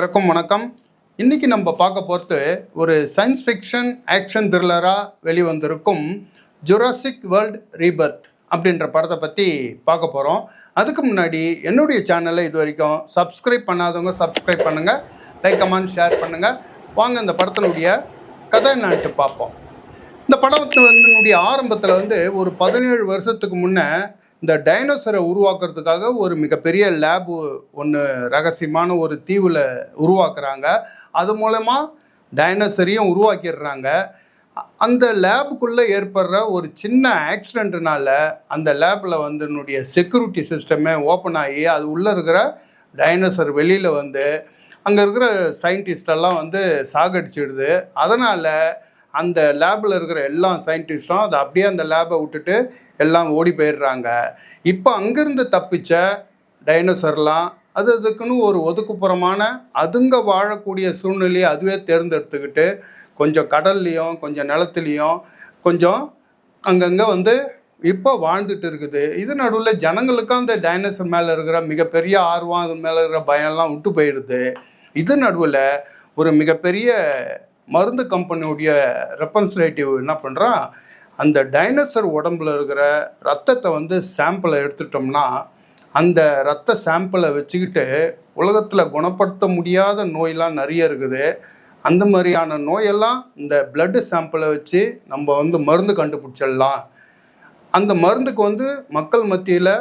அனைவருக்கும் வணக்கம். இன்றைக்கி நம்ம பார்க்க போகிறது ஒரு சயின்ஸ் ஃபிக்ஷன் ஆக்ஷன் த்ரில்லராக வெளிவந்திருக்கும் ஜுராசிக் வேர்ல்ட் ரீபர்த் அப்படின்ற படத்தை பற்றி பார்க்க போகிறோம் அதுக்கு முன்னாடி என்னுடைய சேனலை இது வரைக்கும் சப்ஸ்கிரைப் பண்ணாதவங்க சப்ஸ்கிரைப் பண்ணுங்கள் லைக் கமெண்ட் ஷேர் பண்ணுங்கள் வாங்க இந்த படத்தினுடைய கதை என்னான்ட்டு பார்ப்போம். இந்த படத்து வந்து ஆரம்பத்தில் வந்து ஒரு பதினேழு வருஷத்துக்கு முன்னே இந்த டைனோசரை உருவாக்குறதுக்காக ஒரு மிகப்பெரிய லேபு ஒன்று ரகசியமான ஒரு தீவில் உருவாக்குறாங்க. அது மூலமாக டைனோசரையும் உருவாக்கிடுறாங்க. அந்த லேபுக்குள்ளே ஏற்படுற ஒரு சின்ன ஆக்சிடென்ட்னால அந்த லேபில் வந்து என்னுடைய செக்யூரிட்டி சிஸ்டமே ஓப்பன் ஆகி அது உள்ளே இருக்கிற டைனோசர் வெளியில் வந்து அங்கே இருக்கிற சயின்டிஸ்டெல்லாம் எல்லாம் வந்து சாகடிச்சிடுது. அதனால் அந்த லேபில் இருக்கிற எல்லா சயின்டிஸ்டும் அதை அப்படியே அந்த லேபை விட்டுட்டு எல்லாம் ஓடி போயிடுறாங்க. இப்போ அங்கேருந்து தப்பிச்ச டைனோசர்லாம் அது அதுக்குன்னு ஒரு ஒதுக்குப்புறமான அதுங்க வாழக்கூடிய சூழ்நிலையை அதுவே தேர்ந்தெடுத்துக்கிட்டு கொஞ்சம் கடல்லையும் கொஞ்சம் நிலத்துலையும் கொஞ்சம் அங்கங்கே வந்து இப்போ வாழ்ந்துட்டு இருக்குது. இது நடுவில் ஜனங்களுக்கும் அந்த டைனோசர் மேலே இருக்கிற மிகப்பெரிய ஆர்வம் அது மேலே இருக்கிற பயம்லாம் விட்டு போயிடுது. இது நடுவில் ஒரு மிகப்பெரிய மருந்து கம்பெனியுடைய ரெப்ரன்சேட்டிவ் என்ன பண்ணுறான் அந்த டைனோசர் உடம்புல இருக்கிற ரத்தத்தை வந்து சாம்பிளை எடுத்துட்டோம்னா அந்த ரத்த சாம்பிளை வச்சுக்கிட்டு உலகத்தில் குணப்படுத்த முடியாத நோயெல்லாம் நிறைய இருக்குது. அந்த மாதிரியான நோயெல்லாம் இந்த பிளட்டு சாம்பிளை வச்சு நம்ம வந்து மருந்து கண்டுபிடிச்சிடலாம். அந்த மருந்துக்கு வந்து மக்கள் மத்தியில்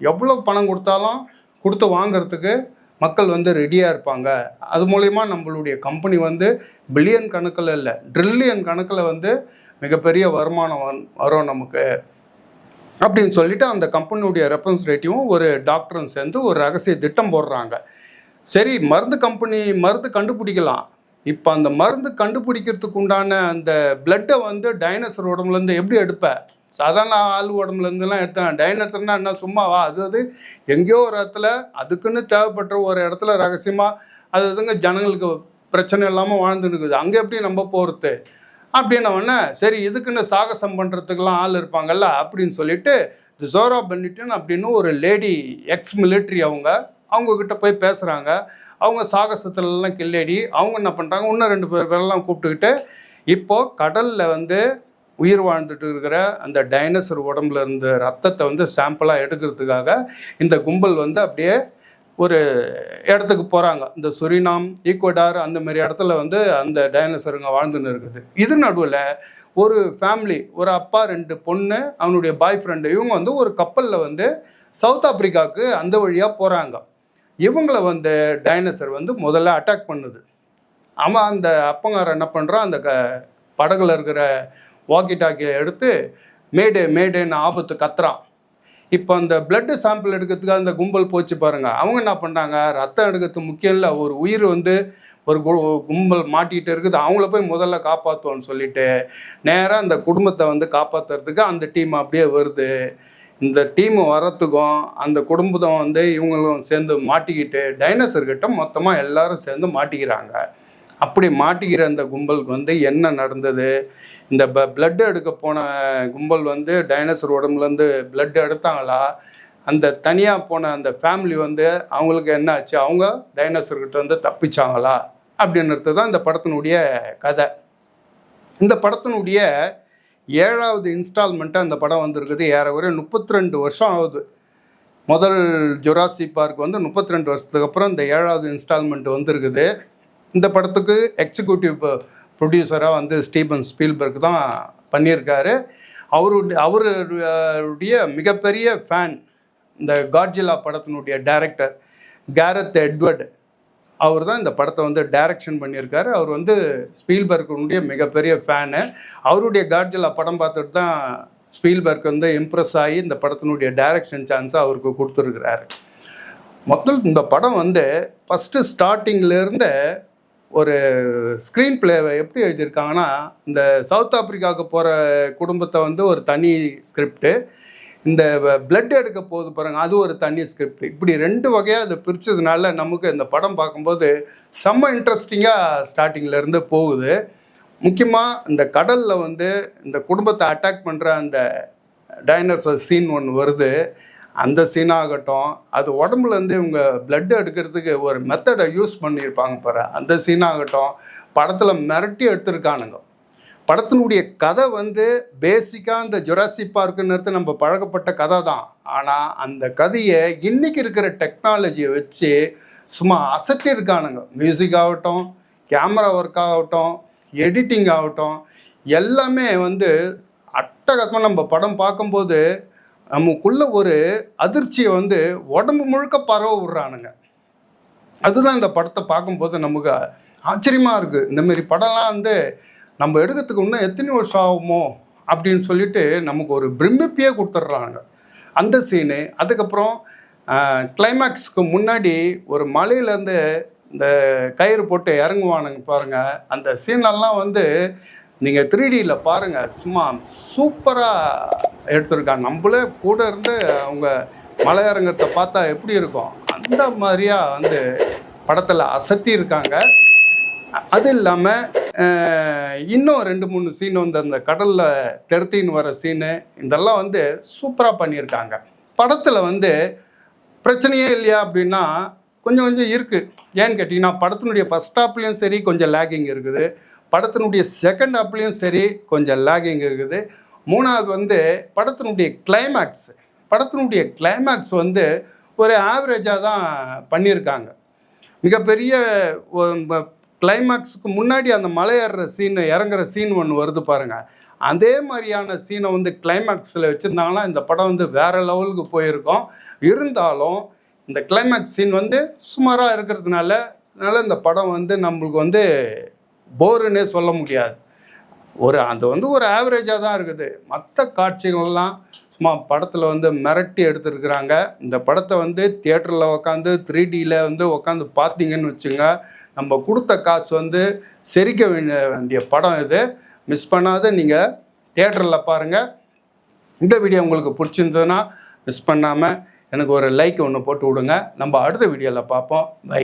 எவ்வளோ பணம் கொடுத்தாலும் கொடுத்து வாங்கிறதுக்கு மக்கள் வந்து ரெடியாக இருப்பாங்க. அது மூலயமா நம்மளுடைய கம்பெனி வந்து பில்லியன் கணக்கில் இல்லை ட்ரில்லியன் கணக்கில் வந்து மிகப்பெரிய வருமானம் வந்- வரும் நமக்கு. அப்படின்னு சொல்லிட்டு அந்த கம்பெனியுடைய ரெப்ரன்சேட்டிவும் ஒரு டாக்டரும் சேர்ந்து ஒரு ரகசிய திட்டம் போடுறாங்க. சரி மருந்து கம்பெனி மருந்து கண்டுபிடிக்கலாம். இப்போ அந்த மருந்து கண்டுபிடிக்கிறதுக்கு உண்டான அந்த பிளட்டை வந்து டைனோசர் உடம்புலேருந்து எப்படி எடுப்பேன் சாதாரண ஆள் உடம்புலேருந்துலாம் எடுத்தேன் டைனோசர்னா என்ன சும்மாவா அது அது எங்கேயோ ஒரு இடத்துல அதுக்குன்னு தேவைப்பட்ட ஒரு இடத்துல ரகசியமாக அது அதுங்க ஜனங்களுக்கு பிரச்சனை இல்லாமல் வாழ்ந்துன்னு இருக்குது அங்கே எப்படி நம்ம போகிறது அப்படின்னவொன்னே சரி இதுக்குன்னு சாகசம் பண்ணுறதுக்கெல்லாம் ஆள் இருப்பாங்கல்ல அப்படின்னு சொல்லிட்டு ஜோரா பென்னிட்டன் அப்படின்னு ஒரு லேடி எக்ஸ் மிலிட்ரி அவங்க அவங்கக்கிட்ட போய் பேசுகிறாங்க அவங்க சாகசத்துலலாம் கில்லேடி அவங்க என்ன பண்ணுறாங்க இன்னும் ரெண்டு பேர் பேரெல்லாம் கூப்பிட்டுக்கிட்டு இப்போது கடலில் வந்து உயிர் வாழ்ந்துட்டு இருக்கிற அந்த டைனோசர் உடம்புல இருந்த ரத்தத்தை வந்து சாம்பிளாக எடுக்கிறதுக்காக இந்த கும்பல் வந்து அப்படியே ஒரு இடத்துக்கு போகிறாங்க இந்த சுரினாம் ஈக்குவடார் அந்த மாதிரி இடத்துல வந்து அந்த டைனோசருங்க வாழ்ந்துன்னு இருக்குது. இது நடுவில் ஒரு ஃபேமிலி ஒரு அப்பா ரெண்டு பொண்ணு அவனுடைய பாய் ஃப்ரெண்டு இவங்க வந்து ஒரு கப்பலில் வந்து சவுத் ஆப்பிரிக்காவுக்கு அந்த வழியாக போகிறாங்க இவங்கள வந்து டைனோசர் வந்து முதல்ல அட்டாக் பண்ணுது. அவன் அந்த அப்பங்காரன் என்ன பண்ணுறான் அந்த க படகுல இருக்கிற வாக்கி டாக்கியை எடுத்து மேடு மேடுன்னு ஆபத்து கத்துறான். இப்போ அந்த பிளட்டு சாம்பிள் எடுக்கிறதுக்கு அந்த கும்பல் போச்சு பாருங்கள் அவங்க என்ன பண்ணுறாங்க ரத்தம் எடுக்கிறது முக்கியம் இல்லை. ஒரு உயிர் வந்து ஒரு கு- கும்பல் மாட்டிக்கிட்டு இருக்குது. அவங்கள போய் முதல்ல காப்பாற்றுவோன்னு சொல்லிட்டு நேராக அந்த குடும்பத்தை வந்து காப்பாற்றுறதுக்கு அந்த டீம் அப்படியே வருது. இந்த டீம் வரத்துக்கும் அந்த குடும்பத்தை வந்து இவங்களும் சேர்ந்து மாட்டிக்கிட்டு டைனோசர்கிட்ட மொத்தமாக எல்லாரும் சேர்ந்து மாட்டிக்கிறாங்க. அப்படி மாட்டிக்கிற அந்த கும்பலுக்கு வந்து என்ன நடந்தது? இந்த ப பிளட் எடுக்க போன கும்பல் வந்து டைனோசர் உடம்புலேருந்து பிளட் எடுத்தாங்களா? அந்த தனியாக போன அந்த ஃபேமிலி வந்து அவங்களுக்கு என்ன ஆச்சு? அவங்க டைனோசர்கிட்ட வந்து தப்பிச்சாங்களா? அப்படின்றது தான் இந்த படத்தினுடைய கதை. இந்த படத்தினுடைய ஏழாவது இன்ஸ்டால்மெண்ட்டாக அந்த படம் வந்திருக்குது. ஏறக்குறைய முப்பத்தி ரெண்டு வருஷம் ஆகுது. முதல் ஜொராசி பார்க் வந்து முப்பத்தி ரெண்டு வருஷத்துக்கு அப்புறம் இந்த ஏழாவது இன்ஸ்டால்மெண்ட் வந்திருக்குது. இந்த படத்துக்கு எக்ஸிக்யூட்டிவ் ப்ரொடியூசராக வந்து ஸ்டீபன் ஸ்பீல்பர்க் தான் பண்ணியிருக்காரு. அவருடைய அவருடைய மிகப்பெரிய ஃபேன் இந்த காட்ஜிலா படத்தினுடைய டைரக்டர் கேரத் எட்வர்ட் அவர் தான் இந்த படத்தை வந்து டைரக்ஷன் பண்ணியிருக்காரு. அவர் வந்து ஸ்பீல்பர்க்குடைய மிகப்பெரிய ஃபேனு அவருடைய காட்ஜிலா படம் பார்த்துட்டு தான் ஸ்பீல்பர்க் வந்து இம்ப்ரெஸ் ஆகி இந்த படத்தினுடைய டைரக்ஷன் சான்ஸை அவருக்கு கொடுத்துருக்கிறாரு. மொத்தம் இந்த படம் வந்து ஃபஸ்ட்டு ஸ்டார்டிங்லேருந்து ஒரு ஸ்க்ரீன் பிளேவை எப்படி எழுதியிருக்காங்கன்னா இந்த சவுத் ஆப்பிரிக்காவுக்கு போகிற குடும்பத்தை வந்து ஒரு தனி ஸ்கிரிப்டு இந்த பிளட் எடுக்க போகுது பாருங்க அது ஒரு தனி ஸ்கிரிப்ட் இப்படி ரெண்டு வகையாக அதை பிரித்ததுனால நமக்கு இந்த படம் பார்க்கும்போது செம்ம இன்ட்ரெஸ்டிங்காக ஸ்டார்டிங்கிலேருந்து போகுது. முக்கியமாக இந்த கடலில் வந்து இந்த குடும்பத்தை அட்டாக் பண்ணுற அந்த டைனோசர் சீன் ஒன்று வருது. அந்த சீனாகட்டும் அது உடம்புலேருந்து இவங்க பிளட் எடுக்கிறதுக்கு ஒரு மெத்தடை யூஸ் பண்ணியிருப்பாங்க பாரு. அந்த சீனாகட்டும் படத்தில் மிரட்டி எடுத்திருக்கானுங்க. படத்தினுடைய கதை வந்து பேசிக்காக இந்த ஜுராசி பார்க்குன்னு நம்ம பழக்கப்பட்ட கதை தான். ஆனால் அந்த கதையை இன்னைக்கு இருக்கிற டெக்னாலஜியை வச்சு சும்மா அசட்டிருக்கானுங்க மியூசிக் ஆகட்டும் கேமரா ஒர்க் ஆகட்டும் எடிட்டிங் ஆகட்டும் எல்லாமே வந்து அட்டகாசமாக நம்ம படம் பார்க்கும்போது நமக்குள்ள ஒரு அதிர்ச்சியை வந்து உடம்பு முழுக்க பரவ விடுறானுங்க. அதுதான் இந்த படத்தை பார்க்கும்போது நமக்கு ஆச்சரியமாக இருக்குது இந்தமாரி படம்லாம் வந்து நம்ம எடுக்கிறதுக்கு இன்னும் எத்தனை வருஷம் ஆகுமோ அப்படின்னு சொல்லிட்டு நமக்கு ஒரு பிரமிப்பையே கொடுத்துட்றாங்க. அந்த சீனு அதுக்கப்புறம் கிளைமேக்ஸ்க்கு முன்னாடி ஒரு மலையிலேருந்து இந்த கயிறு போட்டு இறங்குவானுங்க பாருங்கள் அந்த சீனெல்லாம் வந்து நீங்கள் த்ரீ டியில் பாருங்கள் சும்மா சூப்பராக எடுத்திருக்காங்க நம்மளே கூட இருந்து அவங்க மலையரங்கத்தை பார்த்தா எப்படி இருக்கும்? அந்த மாதிரியா வந்து படத்தில் அசத்தி இருக்காங்க அது இல்லாமல் இன்னும் ரெண்டு மூணு சீன் வந்து அந்த கடலில் தெருத்தின்னு வர சீனு இதெல்லாம் வந்து சூப்பராக பண்ணியிருக்காங்க. படத்தில் வந்து பிரச்சனையே இல்லையா அப்படின்னா கொஞ்சம் கொஞ்சம் இருக்குது ஏன்னு கேட்டிங்கன்னா படத்தினுடைய ஃபஸ்ட் ஸ்டாப்லேயும் சரி கொஞ்சம் லேகிங் இருக்குது. படத்தினுடைய செகண்ட் ஹாப்லேயும் சரி கொஞ்சம் லேகிங் இருக்குது. மூணாவது வந்து படத்தினுடைய கிளைமேக்ஸ் படத்தினுடைய கிளைமேக்ஸ் வந்து ஒரு ஆவரேஜாக தான் பண்ணியிருக்காங்க. மிகப்பெரிய கிளைமேக்ஸுக்கு முன்னாடி அந்த மலை சீன் இறங்குற சீன் ஒன்று வருது பாருங்க. அதே மாதிரியான சீனை வந்து கிளைமேக்ஸில் வச்சுருந்தாங்கன்னா இந்த படம் வந்து வேறு லெவலுக்கு போயிருக்கோம். இருந்தாலும் இந்த கிளைமேக்ஸ் சீன் வந்து சுமாராக இருக்கிறதுனால அதனால் இந்த படம் வந்து நம்மளுக்கு வந்து போருன்னே சொல்ல முடியாது. ஒரு அது வந்து ஒரு ஆவரேஜாக தான் இருக்குது. மற்ற காட்சிகள்லாம் சும்மா படத்தில் வந்து மிரட்டி எடுத்துருக்குறாங்க. இந்த படத்தை வந்து தியேட்டரில் உட்காந்து த்ரீ டியில் வந்து உட்காந்து பார்த்தீங்கன்னு வச்சுங்க நம்ம கொடுத்த காசு வந்து செரிக்க வேண்டிய படம் இது. மிஸ் பண்ணாத நீங்கள் தியேட்டரில் பாருங்கள் இந்த வீடியோ உங்களுக்கு பிடிச்சிருந்ததுன்னா மிஸ் பண்ணாமல் எனக்கு ஒரு லைக் ஒன்று போட்டு விடுங்க. நம்ம அடுத்த வீடியோவில் பார்ப்போம். பை